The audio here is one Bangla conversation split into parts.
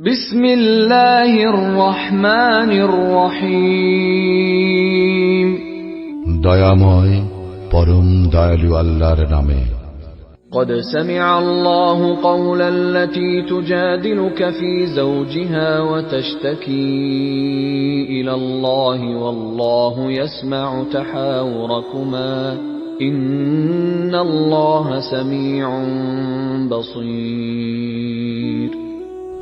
بسم الله الرحمن الرحيم দয়াময় পরম দয়ালু আল্লাহর নামে قد سمع الله قول التي تجادلك في زوجها وتشتكي إلى الله والله يسمع تحاوركما إن الله سميع بصير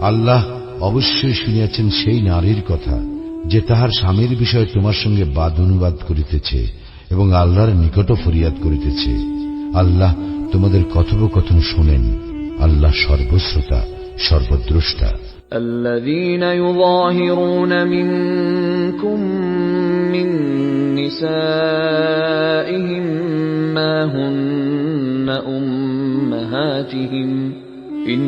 আল্লাহ অবশ্যই শুনিয়াছেন সেই নারীর কথা যে তাহার স্বামীর বিষয়ে তোমার সঙ্গে বাদ অনুবাদ করিতেছে এবং আল্লাহর নিকট ফরিয়াদ করিতেছে আল্লাহ তোমাদের কথোপকথন শোনেন আল্লাহ সর্বশ্রোতা সর্বদ্রষ্টা الذين يظاهرون منكم من نسائهم ما هن أمهاتهم إن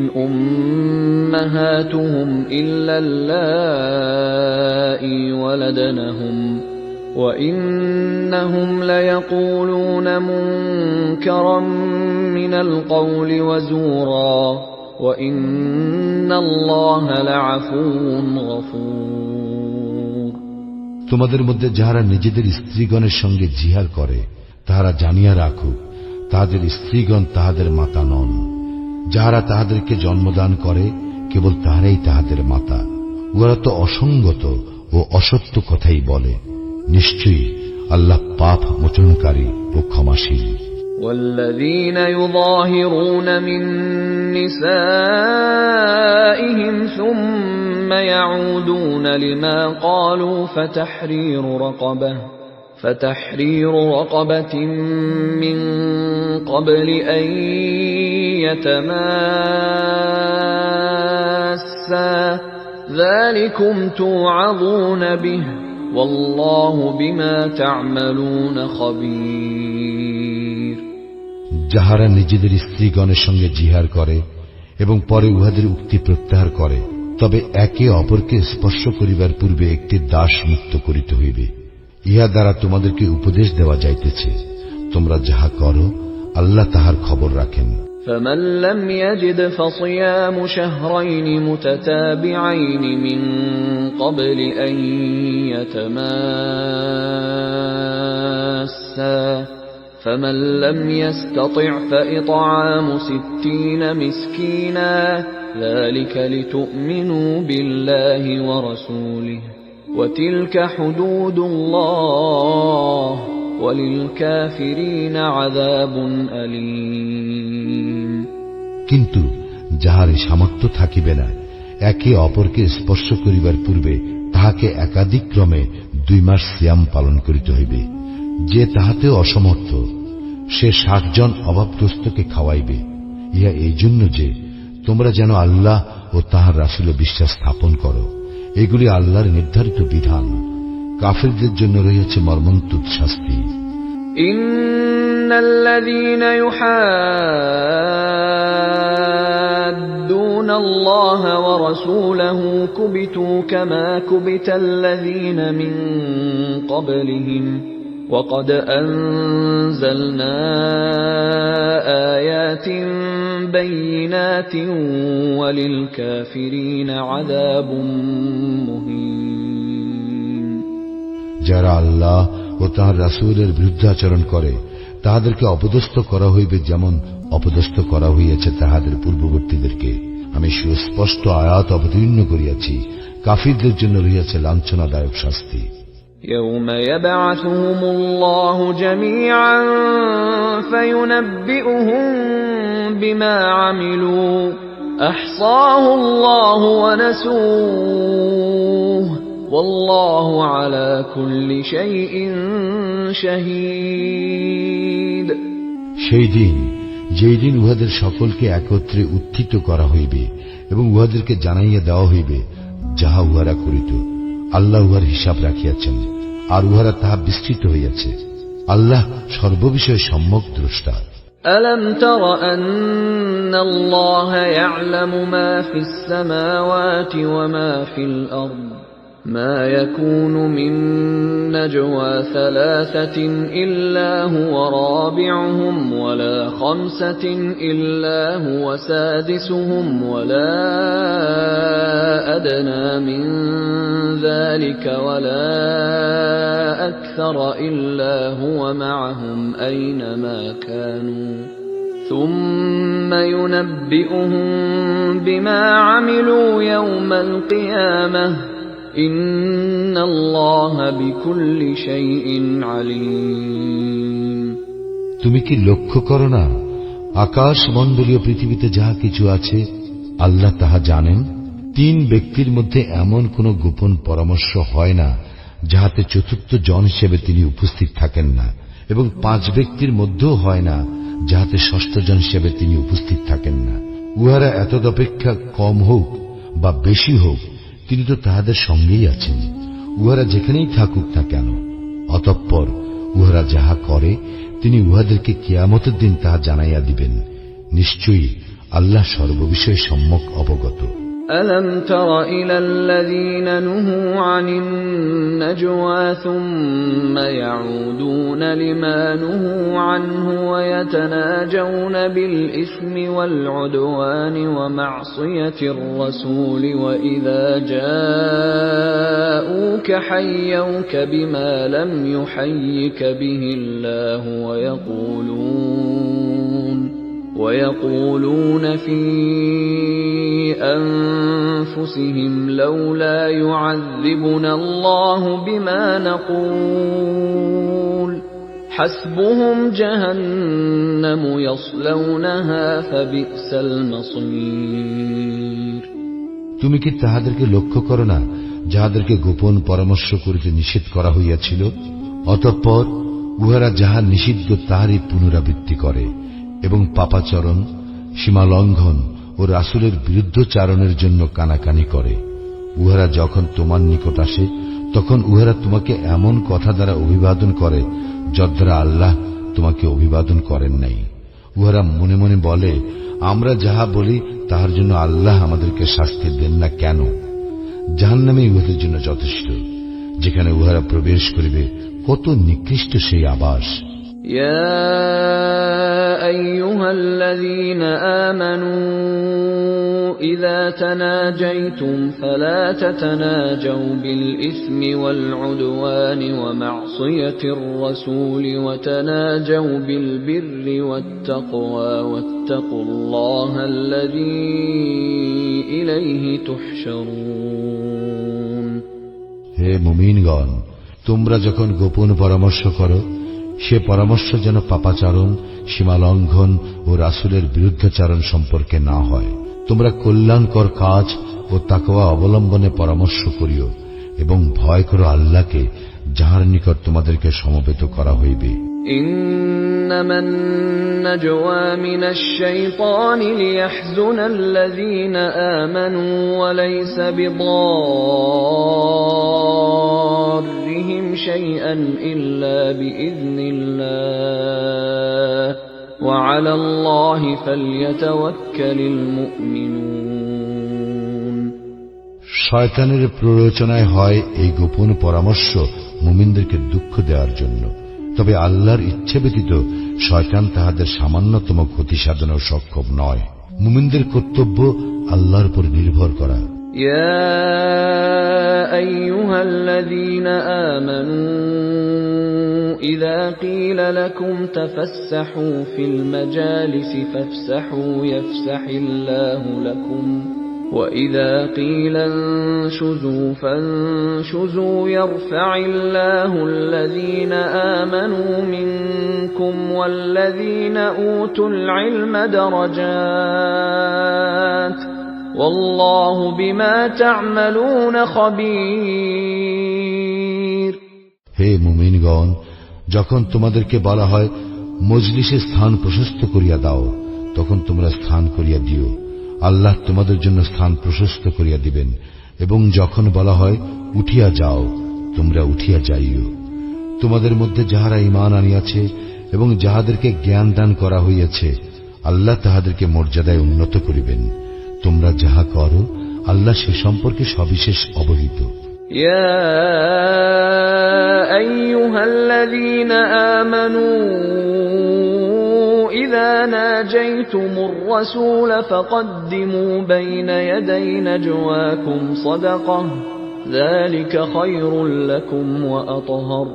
أمهاتهم إلا اللائي ولدنهم وإنهم ليقولون منكرا من القول وزورا وإن الله لعفو غفور তোমাদের মধ্যে যাহারা নিজেদের স্ত্রীগণের সঙ্গে জিহার করে তাহারা জানিয়া রাখুক তাহাদের স্ত্রীগণ তাহাদের মাতা নন যাহারা তাহাদেরকে জন্মদান করে কেবল তাহারাই তাহাদের মাতা উহারা তো অসঙ্গত ও অসত্য কথাই বলে নিশ্চয়ই আল্লাহ পাপ মোচনকারী ও ক্ষমাশীল والذين يظاهرون من نسائهم ثم يعودون لما قالوا فتحرير رقبة فتحرير رقبة من قبل أن يتماسا ذلكم توعظون به والله بما تعملون خبير যাহারা নিজেদের স্ত্রীগণের সঙ্গে জিহার করে এবং পরে উহাদের উক্তি প্রত্যাহার করে তবে একে অপরকে স্পর্শ করিবার পূর্বে একটি দাস মুক্ত করিতে হইবে ইহা দ্বারা তোমাদেরকে উপদেশ দেওয়া যাইতেছে তোমরা যাহা করো আল্লাহ তাহার খবর রাখেন فمن لم يجد فصيام شهرين متتابعين من قبل أن يتماسا. فمن لم يستطع فإطعام ستين مسكينا. ذلك لتؤمنوا بالله ورسوله. وتلك حدود الله. وللكافرين عذاب أليم. কিন্তু যাহারে সামর্থ্য থাকিবে না, একে অপরকে স্পর্শ করিবার পূর্বে তাহাকে একাধিক ক্রমে দুই মাস সিয়াম পালন করিতে হইবে, যে তাহাতেও অসমর্থ। সে ষাটজন অভাবগ্রস্তকে খাওয়াইবে। ইহা এই জন্য যে তোমরা যেন আল্লাহ ও তাহার রাসুলে বিশ্বাস স্থাপন করো, এগুলি আল্লাহর নির্ধারিত বিধান। কাফিরদের জন্য রয়েছে মর্মন্তুদ শাস্তি। إن الذين يحادون الله ورسوله كبتوا كما كبت الذين من قبلهم وقد أنزلنا آيات بينات وللكافرين عذاب مهين যারা আল্লাহ ও তাহার রাসূলের বিরুদ্ধাচরণ করে তাহাদেরকে অপদস্থ করা হইবে যেমন অপদস্থ করা হইয়াছে তাহাদের পূর্ববর্তীদেরকে আমি সুস্পষ্ট আয়াত অবতীর্ণ করিয়াছি কাফিরদের জন্য রহিয়াছে লাঞ্ছনাদায়ক শাস্তি يوم يبعثهم الله جميعا فينبئهم بما عملوا احصاه الله ونسوه والله على كل شيء شهيد সেই দিন যেই দিন উহাদের সকলকে একত্রে উত্থিত করা হইবে এবং উহাদেরকে জানাইয়া দেওয়া হইবে যাহা উহারা করিত আল্লাহ উহার হিসাব রাখিয়াছেন আর উহারা তাহা বিস্তৃত হইয়াছে আল্লাহ সর্ববিষয়ে সম্যক দ্রষ্টা ألم تر أن الله يعلم ما في السماوات وما في الأرض ما يكون من نجوى ثلاثة إلا هو رابعهم ولا خمسة إلا هو سادسهم ولا أدنى من ذلك ولا أكثر إلا هو معهم أينما كانوا. ثم ينبئهم بما عملوا يوم القيامة. তুমি কি লক্ষ্য করো না আকাশ মণ্ডলীয় পৃথিবীতে যাহা কিছু আছে, আল্লাহ তাহা জানেন? তিন ব্যক্তির মধ্যে এমন কোন গোপন পরামর্শ হয় না, যাহাতে চতুর্থ জন হিসেবে তিনি উপস্থিত থাকেন না, এবং পাঁচ ব্যক্তির মধ্যেও হয় না, যাহাতে ষষ্ঠ জন হিসেবে তিনি উপস্থিত থাকেন না। উহারা এতদপেক্ষা কম হোক বা বেশি হোক তিনি তো তাহাদের সঙ্গেই আছেন। উহারা যেখানেই থাকুক না কেন, অতঃপর উহারা যাহা করে, তিনি উহাদেরকে কিয়ামতের দিন তাহা জানাইয়া দিবেন। নিশ্চয়ই আল্লাহ সর্ববিষয়ে সম্যক অবগত। ألم تر إلى الذين نهوا عن النجوى ثم يعودون لما نهوا عنه ويتناجون بالإثم والعدوان ومعصية الرسول وإذا جاءوك حيوك بما لم يحيك به الله ويقولون ويقولون في أنفسهم لولا يعذبنا الله بما نقول حسبهم جهنم يصلونها فبئس المصير তুমি কি তাহাদেরকে লক্ষ্য করো না যাহাদেরকে গোপন পরামর্শ করিতে নিষেধ করা হইয়াছিল অতঃপর উহারা যাহা নিষিদ্ধ তাহারই পুনরাবৃত্তি করে এবং পাপাচরণ, সীমালঙ্ঘন ও রাসুলের বিরুদ্ধচারণের জন্য কানাকানি করে। উহারা যখন তোমার নিকট আসে, তখন উহারা তোমাকে এমন কথা দ্বারা অভিবাদন করে, যদ্বারা আল্লাহ তোমাকে অভিবাদন করেন নাই। উহারা মনে মনে বলে, আমরা যাহা বলি, তাহার জন্য আল্লাহ আমাদেরকে শাস্তি দেন না কেন? জাহান্নামে উহাদের জন্য যথেষ্ট, যেখানে উহারা প্রবেশ করিবে কত নিকৃষ্ট সেই আবাস। يا أيها الذين آمنوا إذا تناجيتم فلا تتناجوا بالإثم والعدوان ومعصية الرسول وتناجوا بالبر والتقوى واتقوا الله الذي إليه تحشرون হে মুমিনগণ তোমরা যখন গোপন পরামর্শ করো সে পরামর্শ যেন পাপাচারণ সীমালঙ্ঘন ও রাসুলের বিরুদ্ধাচারণ সম্পর্কে না হয় তোমরা কল্যাণকর কাজ ও তাকওয়া অবলম্বনে পরামর্শ করিও এবং ভয় করো আল্লাহকে যাহার নিকট তোমাদেরকে সমবেত করা হইবে إنما النجوى من الشيطان ليحزن الذين آمنوا وليس بضارهم شيئا إلا بإذن الله وعلى الله فليتوكل المؤمنون শয়তানের প্ররোচনায় হয় এই গোপন পরামর্শ মুমিনদেরকে দুঃখ দেওয়ার জন্য তবে আল্লাহর ইচ্ছে ব্যতীত শয়তান তাহাদের সামান্যতম ক্ষতি সাধনেও সক্ষম নয় মুমিনদের কর্তব্য আল্লাহর উপর নির্ভর করা يا أيها الذين آمنوا إذا قيل لكم تفسحوا في المجالس فافسحوا يفسح الله لكم وإذا قيل انشزوا فانشزوا يرفع الله الذين آمنوا منكم والذين أوتوا العلم درجات হে মুমিনগণ, যখন তোমাদেরকে বলা হয়, মজলিসে স্থান প্রশস্ত করিয়া দাও, তখন তোমরা স্থান করিয়া দিও। আল্লাহ তোমাদের জন্য স্থান প্রশস্ত করিয়া দিবেন, এবং যখন বলা হয়, উঠিয়া যাও, তোমরা উঠিয়া যাইও। তোমাদের মধ্যে যাহারা ইমান আনিয়াছে, এবং যাহাদেরকে জ্ঞান দান করা হইয়াছে, আল্লাহ তাহাদেরকে মর্যাদায় উন্নত করিবেন। তোমরা যাহা করো আল্লাহ সে সম্পর্কে সবিশেষ অবহিত يا أيها الذين آمنوا إذا إذا ناجيتم الرسول فقدموا بين يدي نجواكم صدقة ذلك خير لكم وأطهر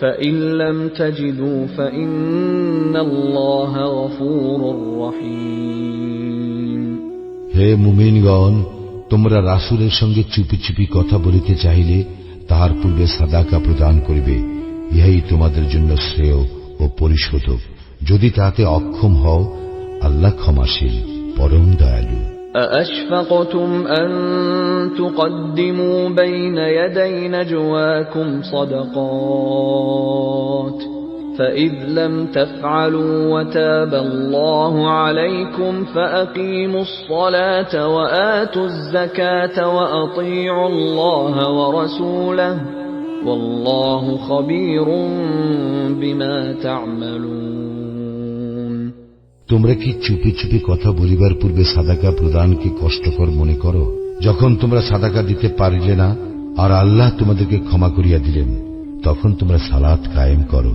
فإن لم تجدوا فإن الله غفور رحيم হে মুমিনগণ তোমরা রাসূলের সঙ্গে চুপি চুপি কথা বলিতে চাইলে তাহার পূর্বে সাদাকা প্রদান করিবে ইহাই তোমাদের জন্য শ্রেয় ও পরিশোধক যদি তাতে অক্ষম হও আল্লাহ ক্ষমাশীল পরম দয়ালু أأشفقتم أن تقدموا بين يدي نجواكم صدقات فإذ لم تفعلوا وتاب الله عليكم فأقيموا الصلاة وآتوا الزكاة وأطيعوا الله ورسوله والله خبير بما تعملون তোমরা কি চুপি চুপি কথা বলিবার পূর্বে সাদাকা প্রদানকে কষ্টকর মনে করো যখন তোমরা সাদাকা দিতে পারিলে না আর আল্লাহ তোমাদেরকে ক্ষমা করিয়া দিলেন তখন তোমরা সালাত কায়েম করো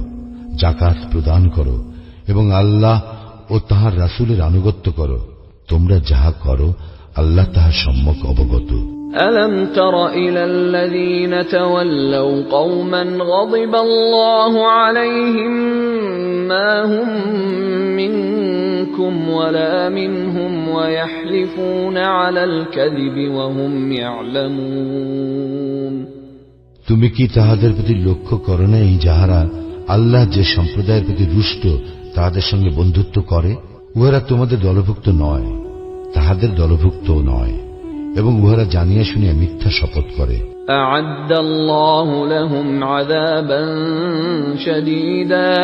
জাকাত প্রদান করো এবং আল্লাহ ও তাহার রাসূলের আনুগত্য করো তোমরা যাহা করো আল্লাহ তাহার সম্যক অবগত ألم تر إلى الذين تولوا قوما غضب الله عليهم ما هم منكم ولا منهم ويحلفون على الكذب وهم يعلمون তুমি কি তাহাদের প্রতি লক্ষ্য করো নাই যাহারা আল্লাহ যে সম্প্রদায়ের প্রতি রুষ্ট তাহাদের সঙ্গে বন্ধুত্ব করে উহারা তোমাদের দলভুক্ত নয় তাহাদের দলভুক্ত নয় এবং উহারা জানিয়া শুনিয়া মিথ্যা শপথ করে أعد الله لهم عذابا شديدا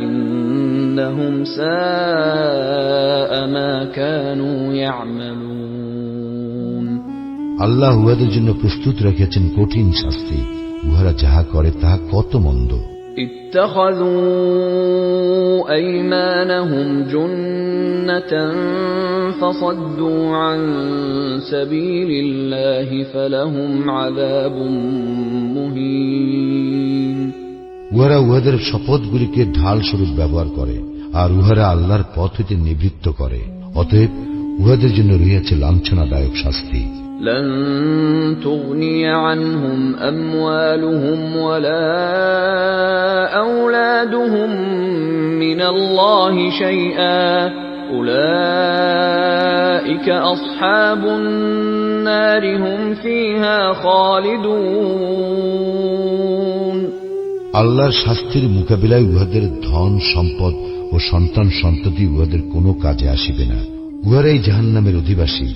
إنهم ساء ما كانوا يعملون আল্লাহ উহাদের জন্য প্রস্তুত রাখিয়াছেন কঠিন শাস্তি উহারা যাহা করে তাহা কত মন্দ اتخذوا أيمانهم جنة فصدوا عن سبيل الله فلهم عذاب مهين উহারা উহাদের শপথগুলিকে ঢাল স্বরূপ ব্যবহার করে আর উহারা আল্লাহর পথ হইতে নিবৃত্ত করে অতএব উহাদের জন্য রহিয়াছে লাঞ্ছনাদায়ক শাস্তি لن تغني عنهم أموالهم ولا أولادهم من الله شيئا أولئك أصحاب النار هم فيها خالدون আল্লাহর শাস্তির মোকাবিলায় উহাদের ধন সম্পদ ও সন্তান সন্ততি উহাদের কোনো কাজে আসিবে না উহারাই জাহান্নামের অধিবাসী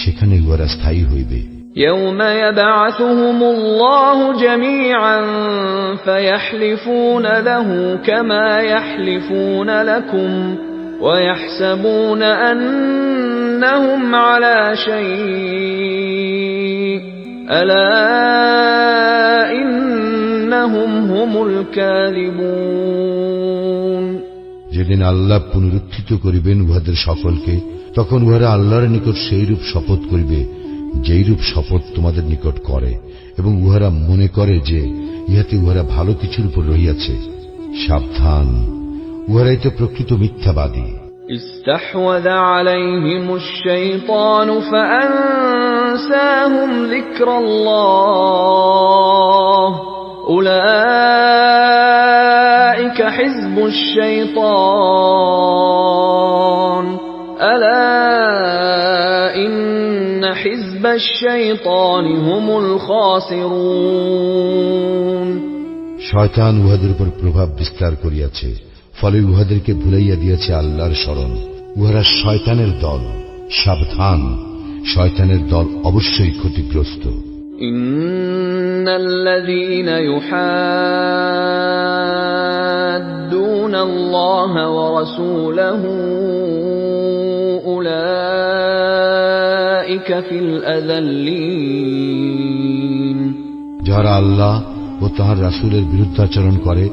সেখানে উহারা স্থায়ী হইবে يوم يبعثهم الله جميعا فيحلفون له كما يحلفون لكم ويحسبون أنهم على شيء ألا إنهم هم الكاذبون যেদিন আল্লাহ পুনরুত্থিত করিবেন উহাদের সকলকে তখন উহারা আল্লাহর নিকট সেইরূপ শপথ করিবে যেইরূপ শপথ তোমাদের নিকট করে এবং উহারা মনে করে যে ইহাতে উহারা ভালো কিছুর উপর রহিয়াছে সাবধান উহারাই তো প্রকৃত মিথ্যাবাদী استحوذ عليهم الشيطان فأنساهم ذكر الله أولئك حزب الشيطان ألا إن حزب الشيطان هم الخاسرون শয়তান উহাদের উপর প্রভাব বিস্তার করিয়াছে ফলে উহাদেরকে ভুলাইয়া দিয়েছে আল্লাহর স্মরণ উহারা শয়তানের দল সাবধান শয়তানের দল অবশ্যই ক্ষতিগ্রস্ত إن الذين يحادون الله ورسوله أولئك في الأذلين যাহারা আল্লাহ ও তাহার রাসূলের বিরুদ্ধাচরণ করে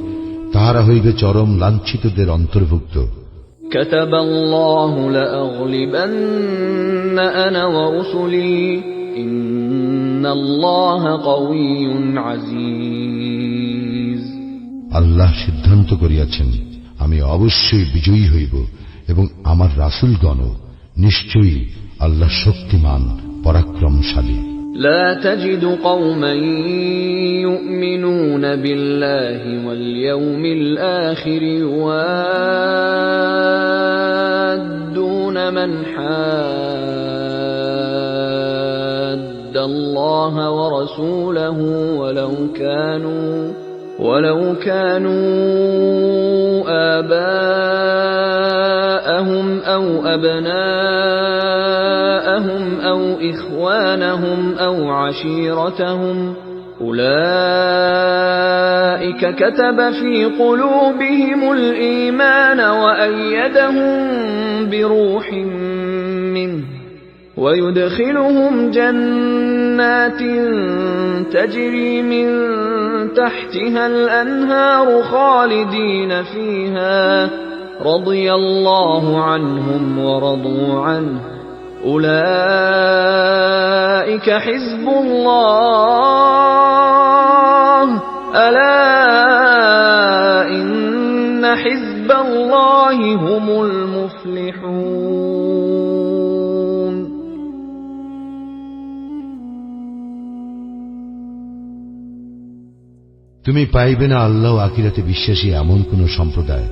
তাহারা হইবে চরম লাঞ্ছিতদের অন্তর্ভুক্ত كتب الله لأغلبن أنا ورسلي إن الله قوي عزيز আল্লাহ সিদ্ধান্ত করিয়াছেন আমি অবশ্যই বিজয়ী হইব এবং আমার রাসুলগণও নিশ্চয়ই আল্লাহ শক্তিমান পরাক্রমশালী لا تجد قوما يؤمنون بالله واليوم الآخر يوادون من حاد الله ورسوله ولو كانوا ولو كانوا آباءهم أو أبناءهم أو إخوانهم أو عشيرتهم أولئك كتب في قلوبهم الإيمان وأيدهم بروح ويدخلهم جنات تجري من تحتها الأنهار خالدين فيها. رضي الله عنهم ورضوا عنه. أولئك حزب الله. ألا إن حزب الله هم المفلحون. তুমি পাইবে না আল্লাহ আকিরাতে বিশ্বাসী এমন কোন সম্প্রদায়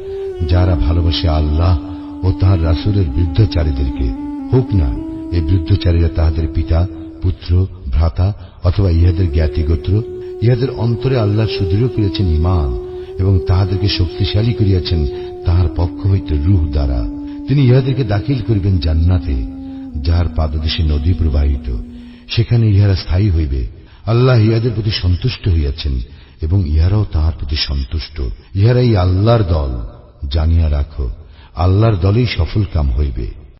যারা ভালোবাসে আল্লাহ ও তাহার রাসুলের বৃদ্ধচারীদেরকে। হোক না, এই বৃদ্ধচারীরা তাহাদের পিতা, পুত্র, ভ্রাতা অথবা ইহাদের জ্ঞাতিগোত্র, ইহাদের অন্তরে আল্লাহ সুদৃঢ় করিয়াছেন ইমান এবং তাহাদেরকে শক্তিশালী করিয়াছেন তাহার পক্ষ হইতে রুহ দ্বারা। তিনি ইহাদেরকে দাখিল করিবেন জান্নাতে, যাহার পাদদেশে নদী প্রবাহিত। সেখানে ইহারা স্থায়ী হইবে। আল্লাহ ইহাদের প্রতি সন্তুষ্ট হইয়াছেন। এবং ইহারাও তাহার প্রতি সন্তুষ্ট। ইহারাই আল্লাহর দল। জানিয়া রাখো, আল্লাহর দলেই সফল কাম হইবে।